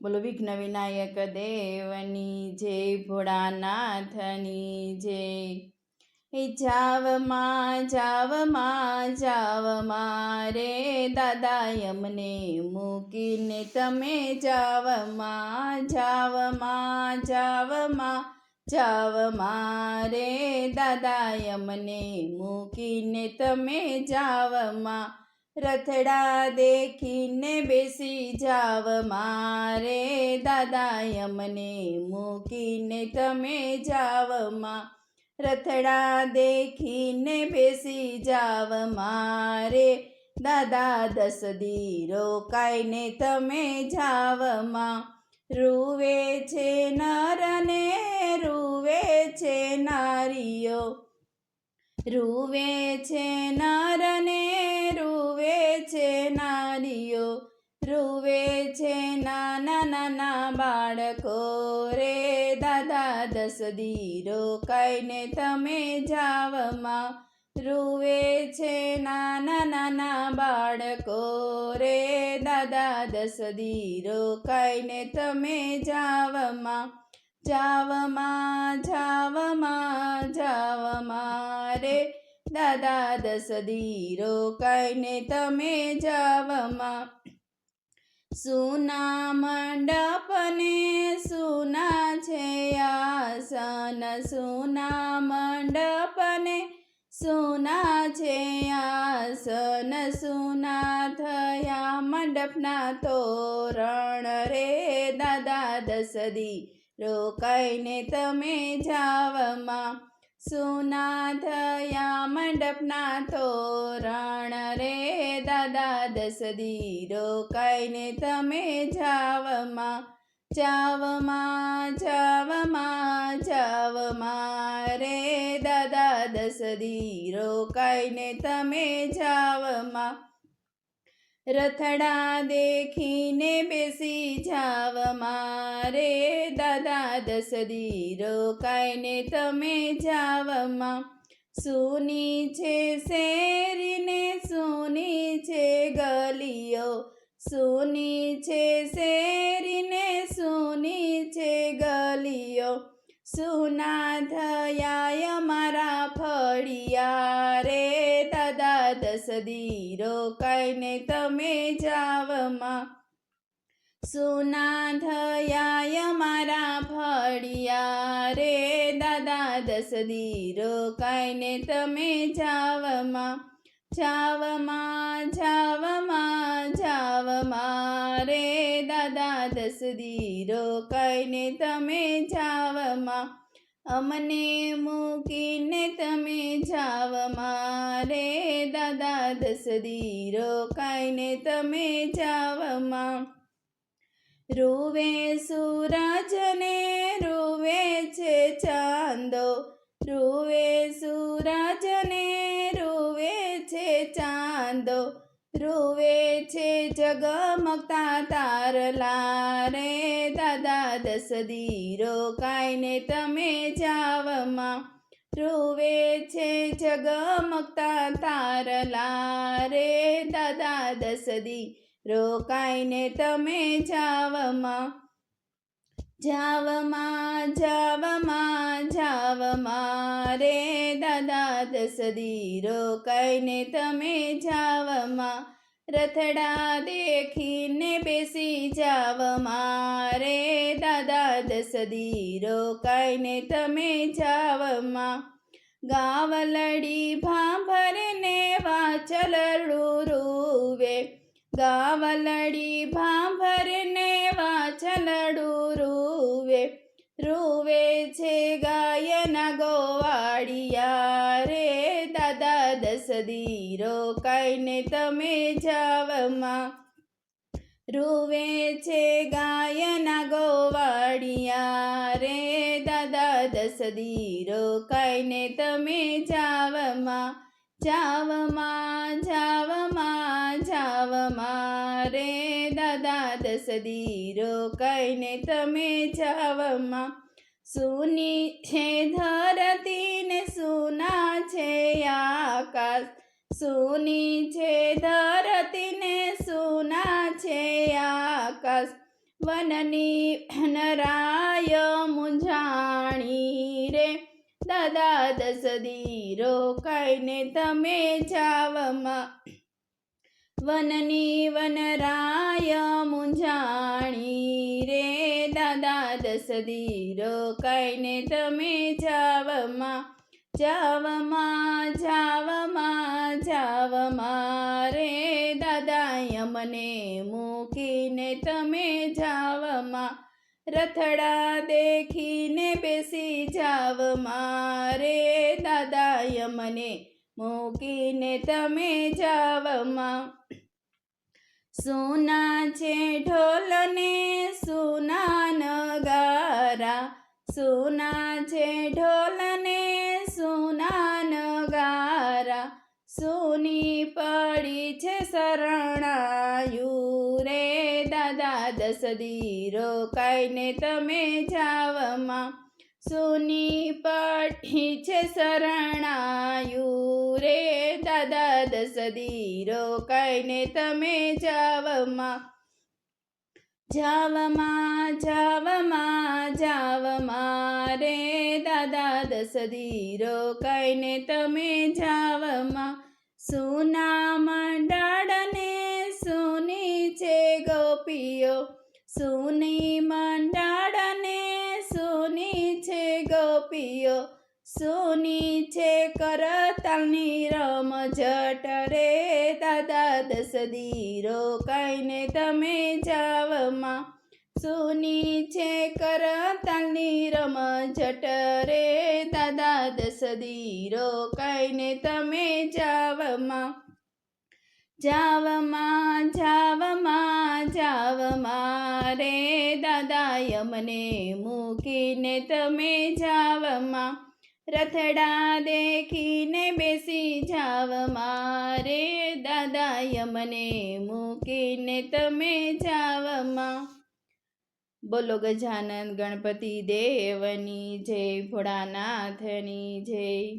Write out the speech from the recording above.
બોલો વિઘ્ન વિનાયક દેવની જય ભોળાનાથની જય એ જાવમાં જાવમાં જાવમાં રે દાદા અમને મૂકીને તમે જાવમાં જાવમાં જાવમાં જાવમાં રે દાદા અમને મૂકીને તમે જાવમાં રથડા દેખીને બેસી જાવ મારે. દાદા અમને મૂકીને તમે જાવમાં રથડા દેખીને બેસી જાવ મારે. દાદા દસ દી રોકાઈને તમે જાવમાં રૂવે છે નરને રૂવે છે નારીઓ. રૂવે છે નરને રૂવે છે નાના નાના બાળકો રે. દાદા દસ ધીરો કઈને તમે જાવમાં. ધ્રુવે છે નાના નાના બાળકો રે. દાદા દસ દીરો કઈને તમે જાવમાં. જાવમાં જાવમાં જાવમાં રે. દાદા દસ ધીરો કઈને તમે જાવમાં. સુના મંડપને સુના છે આસન. સુના મંડપને સુના છે આસન. સુના થયા મંડપના તોરણ રે દાદા દસ દી રોકાઈને તમે જાવમાં સુના થયા મંડપના તોરણ રે દાદા દસ દીરો રોકાઈને તમે જાવમાં જાવમાં જાવમાં જાવમાં રે દાદા દસ દી રોકાઈને તમે જાવમાં રથડા દેખીને બેસી જાવ મારે. દાદા દસ દી રોકાઈને તમે જાવમાં સુની છે શેરીને, સુની છે ગલીઓ. સુની છે શેરીને, સુની છે ગલીઓ. સુના થયા અમારા ફળિયા દી રોકાઈને તમે જાવમાં. સુના થયા મારા ફળિયા રે દાદા દસ દી રોકાઈને તમે જાવમાં. જાવમાં જાવમાં જાવમાં રે દાદા દસ દી રોકાઈને તમે જાવમાં. અમને મૂકીને તમે જાવ મારે દાદા દસ દી રોકાઈને તમે જાવમાં રૂવે સૂરજને રૂવે છે જગમગતા તારલા રે દાદા દસ દીરો રોકાઈને તમે જાવમાં. ધ્રુવે છે જગમગતા તારલા રે દાદા દસ દી રોકાઈને તમે જાવમાં. જાવમાં જાવમાં જાવમાં રે દાદા દસ દીરો કઈને તમે જાવમાં, રથડા દેખીને બેસી જાવમાં રે દાદા દસ દીરો કઈને તમે જાવમાં. ગાવલડી ભાંભરને વાચલ રૂવે ગાવલડી ભાંભરને વાચલડું રૂવે રૂવે છે ગાયના ગોવાળિયા રે દાદા દસ દી રોકાઈને તમે જાવમાં. રૂવે છે ગાયના ગોવાળિયા રે દાદા દસ દી રોકાઈને તમે જાવમાં. જાવમાં જાવમાં જાવમાં રે દાદા દસ દીરો રોકાઈને તમે જાવમાં. સુની છે ધરતી ને સુના છે આકાશ. સુની છે ધરતી ને સુના છે આકાશ. વનની નરાય મુંજાણી રે. દાદા દસ દીરો કાઈને તમે જાવમાં વનની વનરાય મુંજાણી રે દાદા દસ દીરો કઈને તમે જાવમાં જાવમાં જાવમાં જાવમાં રે દાદા યમને મૂકીને તમે જાવમાં, રથડા દેખીને બેસી જાવ મારે દાદા યમને મૂકીને તમે જાવમાં. સોના છે ઢોલને, સુના નગારા. સુના છે ઢોલને, સુના નગારા. સુની પડી છે શરણાયું રે. દાદા દસ દીરો કાઈને તમે જાવમાં. સોની પડી છે શરણાયું રે દાદા દસ દીરો કાઈને તમે જાવમાં. જાવમાં જાવમાં જાવમાં રે દાદા દસ દીરો કઈને તમે જાવમાં. સુના મંડાળને સુની છે ગોપીઓ, સુની મંડાળને ગોપીઓ સુની છે કરતાલની રમ જટ રે દાદા દસ દીરો કઈને તમે જાવમાં સુની છે કરતાલની રમ જટ રે દાદા દસ દીરો કઈને તમે જાવમાં જાવમાં જાવમાં જાવમાં રે દાદા યમને મૂકીને તમે જાવમાં. રથડા દેખીને બેસી જાવ મારે દાદા યમને મૂકીને તમે જાવમાં. બોલો ગજાનંદ ગણપતિ દેવની જય, ભોળાનાથની જય.